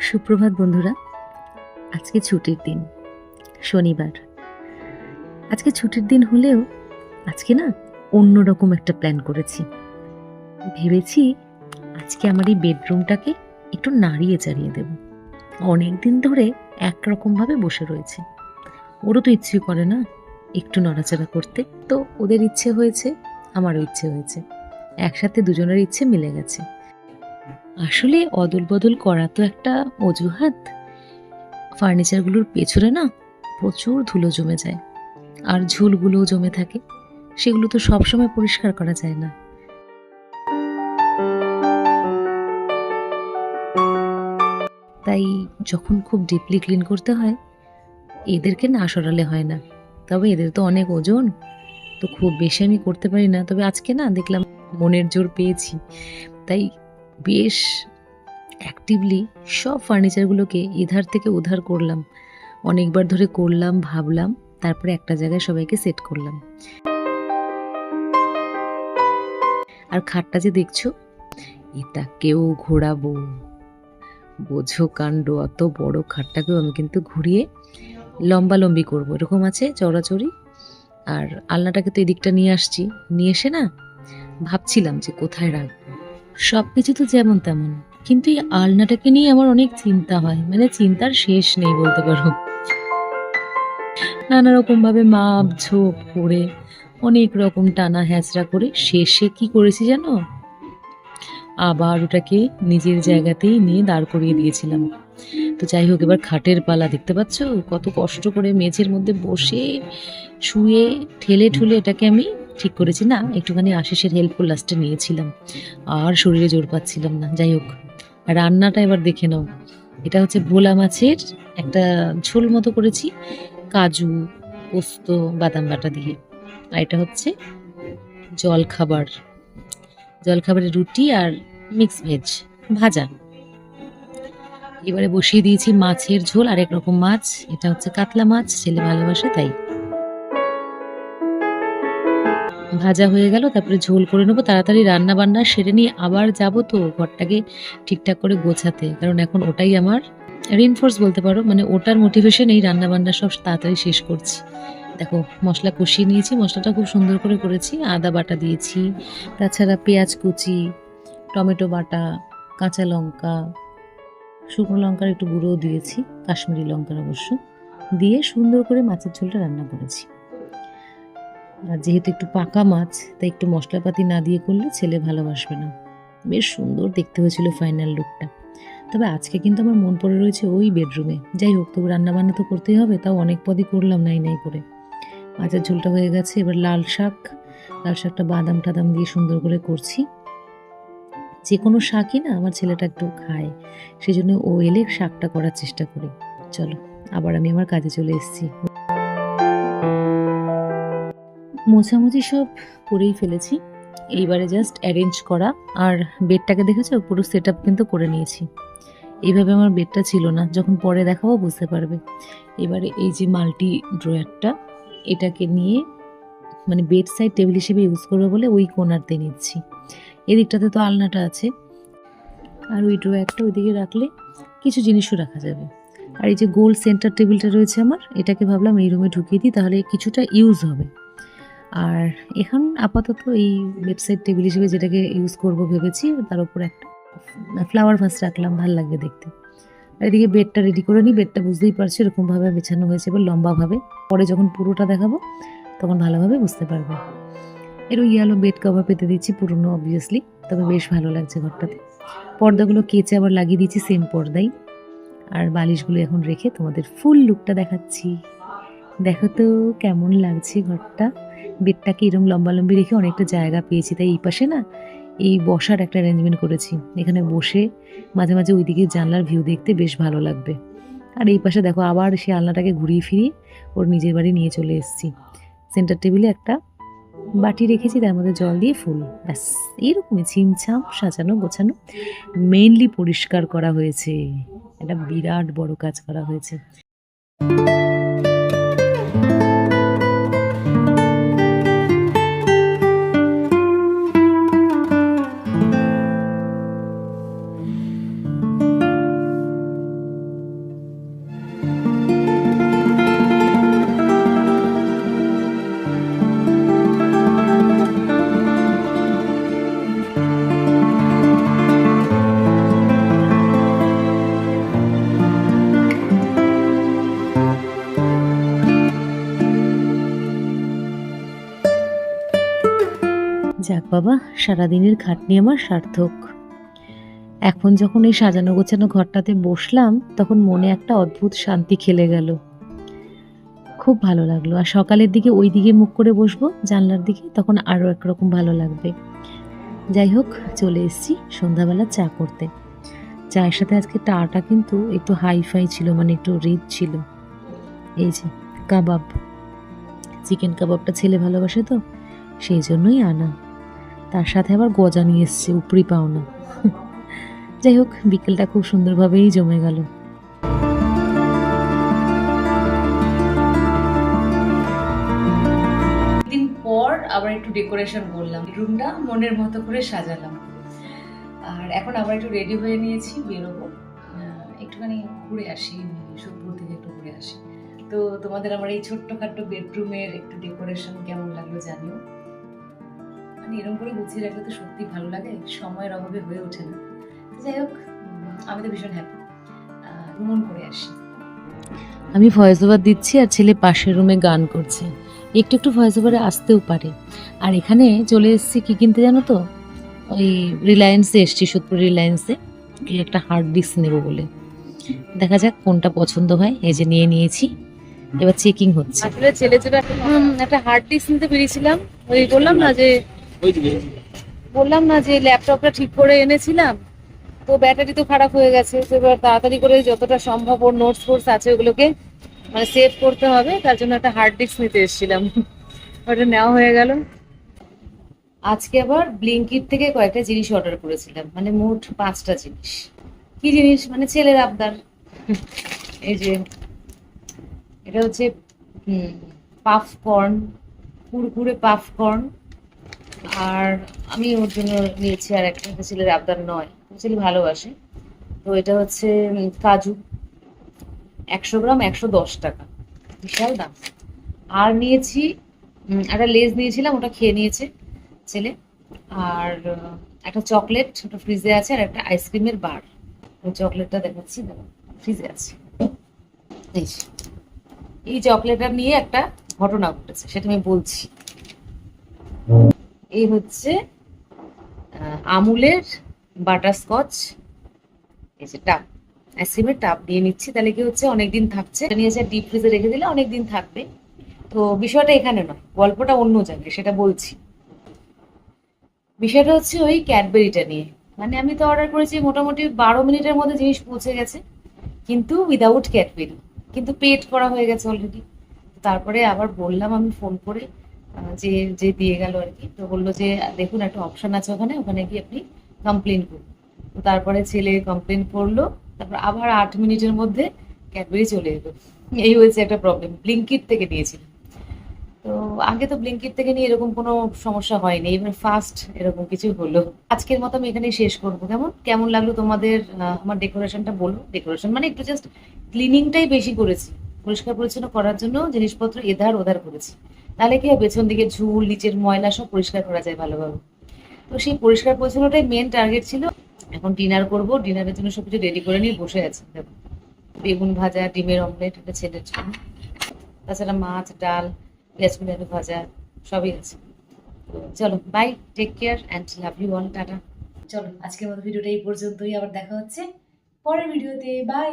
সুপ্রভাত বন্ধুরা, আজকে ছুটির দিন, শনিবার। আজকে ছুটির দিন হলেও আজকে না অন্যরকম একটা প্ল্যান করেছি। ভেবেছি আজকে আমার এই বেডরুমটাকে একটু নাড়িয়ে চাড়িয়ে দেব। অনেক দিন ধরে একরকমভাবে বসে রয়েছে। ওরও তো ইচ্ছে করে না একটু নড়াচড়া করতে। তো ওদের ইচ্ছে হয়েছে, আমারও ইচ্ছে হয়েছে। একসাথে দুজনের ইচ্ছে মিলে গেছে। আসলে অদল বদল করা তো একটা অজুহাত। ফার্নিচারগুলোর পেছনে না প্রচুর ধুলো জমে যায়, আর ঝুলগুলোও জমে থাকে। সেগুলো তো সবসময় পরিষ্কার করা যায় না। তাই যখন খুব ডিপলি ক্লিন করতে হয়, এদেরকে না সরালে হয় না। তবে এদের তো অনেক ওজন, তো খুব বেশি আমি করতে পারি না। তবে আজকে না দেখলাম মনের জোর পেয়েছি। তাই বেশ অ্যাক্টিভলি সব ফার্নিচারগুলোকে এধার থেকে উধার করলাম। অনেকবার ধরে করলাম, ভাবলাম, তারপরে একটা জায়গায় সবাইকে সেট করলাম। আর খাটটা যে দেখছ এটাকেও ঘোরাবো। বোঝো কাণ্ড, অত বড় খাটটাকেও আমি কিন্তু ঘুরিয়ে লম্বা লম্বি করব। এরকম আছে চড়াচড়ি। আর আলনাটাকে তো এদিকটা নিয়ে আসছি। নিয়ে এসে না ভাবছিলাম যে কোথায় রাখব। সব কিছু তো যেমন তেমন। কিন্তু এই আলনাটাকে নিয়ে আমার অনেক চিন্তা হয়। মানে চিন্তার শেষ নেই বলতে পারো। নানা রকম ভাবে মাপ, ঝোপ করে অনেক রকম টানা হ্যাচড়া করে শেষে কি করেছি জানো? আবার ওটাকে নিজের জায়গাতেই নিয়ে দাঁড় করিয়ে দিয়েছিলাম। তো যাই হোক, এবার খাটের পালা দেখতে পাচ্ছ? কত কষ্ট করে মেঝের মধ্যে বসে শুয়ে ঠেলে ঠুলে এটাকে আমি ঠিক করেছি না, একটুখানি আশিসের হেল্প লাস্টে নিয়েছিলাম। আর শরীরে জোর পাচ্ছিলাম না, যাই হোক। রান্নাটা এবার দেখে নাও। এটা হচ্ছে ভোলা মাছের একটা ঝোল মতো করেছি, কাজু, পোস্ত, বাদাম বাটা দিয়ে। আর এটা হচ্ছে জল খাবার জল খাবারের রুটি আর মিক্স ভেজ ভাজা। এবারে বসিয়ে দিয়েছি মাছের ঝোল আর এক রকম মাছ। এটা হচ্ছে কাতলা মাছ, ছেলে ভালোবাসে, তাই। ভাজা হয়ে গেল, তারপরে ঝোল করে নেব। তাড়াতাড়ি রান্না বান্না সেরে নিয়ে আবার যাব তো ঘরটাকে ঠিকঠাক করে গোছাতে। কারণ এখন ওটাই আমার রিনফোর্স বলতে পারো মানে ওটার মোটিভেশন এই রান্না বান্না সব তাড়াতাড়ি শেষ করছি। দেখো, মশলা কষিয়ে নিয়েছি, মশলাটা খুব সুন্দর করে করেছি। আদা বাটা দিয়েছি, তাছাড়া পেঁয়াজ কুচি, টমেটো বাটা, কাঁচা লঙ্কা, শুকনো লঙ্কার একটু গুঁড়োও দিয়েছি, কাশ্মীরি লঙ্কার অবশ্য। দিয়ে সুন্দর করে মাছের ঝোলটা রান্না করেছি। আর যেহেতু একটু পাকা মাছ, তাই একটু মশলাপাতি না দিয়ে করলে ছেলে ভালোবাসবে না। বেশ সুন্দর দেখতে হয়েছিল ফাইনাল লুকটা তবে আজকে কিন্তু আমার মন পড়ে রয়েছে ওই বেডরুমে যাই হোক, তবু রান্নাবান্না তো করতেই হবে, তাও অনেক পদই করলাম নাই নাই করে। মাছের ঝোলটা হয়ে গেছে, এবার লাল শাক। লাল শাকটা বাদাম টাদাম দিয়ে সুন্দর করে করছি। যে কোনো শাকই না, আমার ছেলেটা একটু খায়। সেই জন্য ও এলে শাকটা করার চেষ্টা করি। চলো, আবার আমি আমার কাজে চলে এসেছি। মোছামুছি সব করেই ফেলেছি। এইবারে জাস্ট অ্যারেঞ্জ করা। আর বেডটাকে দেখেছ? পুরো সেট কিন্তু করে নিয়েছি। এইভাবে আমার বেডটা ছিল না। যখন পরে দেখাবো বুঝতে পারবে। এবারে এই যে মাল্টি ড্রয়ারটা এটাকে নিয়ে মানে বেড সাইড টেবিল হিসেবে ইউজ করব বলে ওই কোনারতে নিচ্ছি। এদিকটাতে তো আলনাটা আছে। আর ওই ড্রয়ারটা ওইদিকে রাখলে কিছু জিনিসও রাখা যাবে। আর এই যে গোল সেন্টার টেবিলটা রয়েছে আমার, এটাকে ভাবলাম এই রুমে ঢুকিয়ে দিই, তাহলে কিছুটা ইউজ হবে। আর এখন আপাতত এই ওয়েবসাইট টেবিল হিসেবে যেটাকে ইউজ করব ভেবেছি, তার উপর একটা ফ্লাওয়ার ভাস রাখলাম, ভালো লাগবে দেখতে। আর এদিকে বেডটা রেডি করে নিই বেডটা বুঝতেই পারছি এরকমভাবে বেছানো হয়েছে এবার লম্বাভাবে। পরে যখন পুরোটা দেখাবো, তখন ভালোভাবে বুঝতে পারবে। এর ওই ইয়ালো বেড কভার পেতে দিচ্ছি পুরনো অবভিয়াসলি তবে বেশ ভালো লাগছে ঘরটাতে। পর্দাগুলো কেচে আবার লাগিয়ে দিচ্ছি সেম পর্দাই। আর বালিশগুলো এখন রেখে তোমাদের ফুল লুকটা দেখাচ্ছি। দেখো তো কেমন লাগছে ঘরটা। বেডটাকে এরকম লম্বালম্বি রেখে অনেকটা জায়গা পেয়েছি, তাই এই পাশে না এই বসার একটা অ্যারেঞ্জমেন্ট করেছি। এখানে বসে মাঝে মাঝে ওইদিকে জানলার ভিউ দেখতে বেশ ভালো লাগবে। আর এই পাশে দেখো আবার সে আলনাটাকে ঘুরিয়ে ফিরিয়ে ওর নিজের বাড়ি নিয়ে চলে এসেছি। সেন্টার টেবিলে একটা বাটি রেখেছি, তার মধ্যে জল দিয়ে ফুল। ব্যাস এইরকমই ছিমছাম, সাজানো, গোছানো মেইনলি পরিষ্কার করা হয়েছে। একটা বিরাট বড় কাজ করা হয়েছে। বাবা, সারাদিনের খাটনি আমার সার্থক। এখন যখন এই সাজানো গোছানো ঘরটাতে বসলাম, তখন মনে একটা অদ্ভুত শান্তি খেলে গেল। খুব ভালো লাগল, আর সকালের দিকে ওই দিকে মুখ করে বসবো, জানলার দিকে, তখন আরও একরকম ভালো লাগবে। যাই হোক, চলে এসেছি সন্ধ্যাবেলা চা করতে। চায়ের সাথে আজকে টাটা কিন্তু একটু হাই ফাই ছিল মানে একটু রিচ ছিল। এই যে, কাবাব। চিকেন কাবাবটা ছেলে ভালোবাসে তো, সেই জন্যই আনা। তার সাথে আবার গজা নিয়ে এসছে উপরি পাওনা। যাই হোক, বিকেলটা খুব সুন্দরভাবেই জমে গেল। পর আবার একটু ডেকোরেশন করলাম। রুমটা মনের মতো করে সাজালাম। আর এখন আবার একটু রেডি হয়ে নিয়েছি, বেরোবো। একটুখানি ঘুরে আসি সোদপুর থেকে একটু ঘুরে আসি। তো তোমাদের আমার এই ছোট্টখাট্ট বেডরুমের একটু ডেকোরেশন কেমন লাগল জানিও। মানে এরকম করে গুছিয়ে রাখলে তো সত্যি ভালো লাগে সময়ের অভাবে হয়ে ওঠে না। তো যাই হোক আমি তো ভীষণ হ্যাপি ভ্রমণ করে আসি। আমি ভয়েস ওভার দিচ্ছি আর ছেলে পাশের রুমে গান করছে। একটু একটু ভয়েস ওভারে আসতেও পারে। আর এখানে চলে এসেছি কি কিনতে জানো তো? ওই রিলায়েন্সে এসছি সোদপুর রিলায়েন্সে এই একটা হার্ড ডিস্ক নেব বলে। দেখা যাক কোনটা পছন্দ হয়। এই যে নিয়ে নিয়েছি। এবার চেকিং হচ্ছে। আসলে ছেলে ছেলে একটা হার্ড ডিস্ক নিতে পেরেছিলাম। ওই বললাম না যে বললাম না যে ল্যাপটপটা ঠিক করে এনেছিলাম, তো ব্যাটারি তো খারাপ হয়ে গেছে, তো এবার তাড়াতাড়ি করে যতটা সম্ভব ওর নোটস ফোর্স আছে ওগুলোকে মানে সেভ করতে হবে, তার জন্য একটা হার্ড ডিস্ক নিতে এসেছিলাম। ওটা নেওয়া হয়ে গেল। আজকে আবার ব্লিঙ্কিট থেকে কয়েকটা জিনিস অর্ডার করেছিলাম মানে মোট পাঁচটা জিনিস। কি জিনিস? মানে ছেলের আবদার। এই যে, এটা হচ্ছে পাফকর্ন কুরকুরে পাফকর্ন আর আমি ওর জন্য নিয়েছি আর একটা ছেলের আবদার নয়। ছেলে ভালোবাসে। তো এটা হচ্ছে কাজু। একশো গ্রাম, একশো দশ টাকা। বিশাল দাম। আর নিয়েছি একটা লেজ নিয়েছিলাম, ওটা খেয়ে নিয়েছে ছেলে। আর একটা চকলেট ওটা ফ্রিজে আছে আর একটা আইসক্রিমের বার। ওই চকলেটটা দেখাচ্ছি, দেখো, ফ্রিজে আছে। এই চকলেটটা নিয়ে একটা ঘটনা ঘটেছে, সেটা আমি বলছি। এই হচ্ছে আমুলের বাটারস্কচ। এই যে টাপ আইসক্রিমের টাপ নিয়ে নিচ্ছি, তাহলে কি হচ্ছে, অনেকদিন থাকছে। নিয়ে ডিপ ফ্রিজে রেখে দিলে অনেকদিন থাকবে। তো বিষয়টা এখানে নয়, গল্পটা অন্য জায়গায়, সেটা বলছি। বিষয়টা হচ্ছে ওই ক্যাডবেরিটা নিয়ে। মানে আমি তো অর্ডার করেছি মোটামুটি বারো মিনিটের মধ্যে জিনিস পৌঁছে গেছে, কিন্তু উইদাউট ক্যাডবেরি কিন্তু পেড করা হয়ে গেছে অলরেডি তারপরে আবার বললাম আমি ফোন করে যে যে দিয়ে গেল আর কি। তো বলল যে, দেখুন, একটা অপশন আছে ওখানে ওখানে গিয়ে আপনি কমপ্লেন করুন। তো তারপরে ছেলে কমপ্লেন করল, তারপর আবার আট মিনিটের মধ্যে ক্যাডবেরি চলে এলো। এই হয়েছে একটা প্রবলেম ব্লিঙ্কিট থেকে নিয়েছিলাম তো আগে তো ব্লিঙ্কিট থেকে নিয়ে এরকম কোনো সমস্যা হয়নি, এবার ফার্স্ট এরকম কিছু হলো। আজকের মতো আমি এখানেই শেষ করব। কেমন কেমন লাগল তোমাদের আমার ডেকোরেশনটা বলো? ডেকোরেশন মানে একটু জাস্ট ক্লিনিংটাই বেশি করেছি। পরিষ্কার পরিচ্ছন্ন করার জন্য জিনিসপত্র এধার ওধার করেছি। তাহলে কি হয় পেছন দিকে ঝুল, নিচের ময়লা সব পরিষ্কার করা যায় ভালোভাবে। তো সেই পরিষ্কার পরিচ্ছন্নটাই মেন টার্গেট ছিল। এখন ডিনার করব ডিনারের জন্য সবকিছু রেডি করে নিয়ে বসে আছি। বেগুন ভাজা, ডিমের অমলেট এটা ছেলের জন্য। তাছাড়া মাছ, ডাল, পেঁয়াজ কুড়ানো ভাজা, সবই আছে। চলো bye take care and love you all tata. চলো, আজকের মতো ভিডিওটা এই পর্যন্তই। আবার দেখা হচ্ছে পরের ভিডিওতে। বাই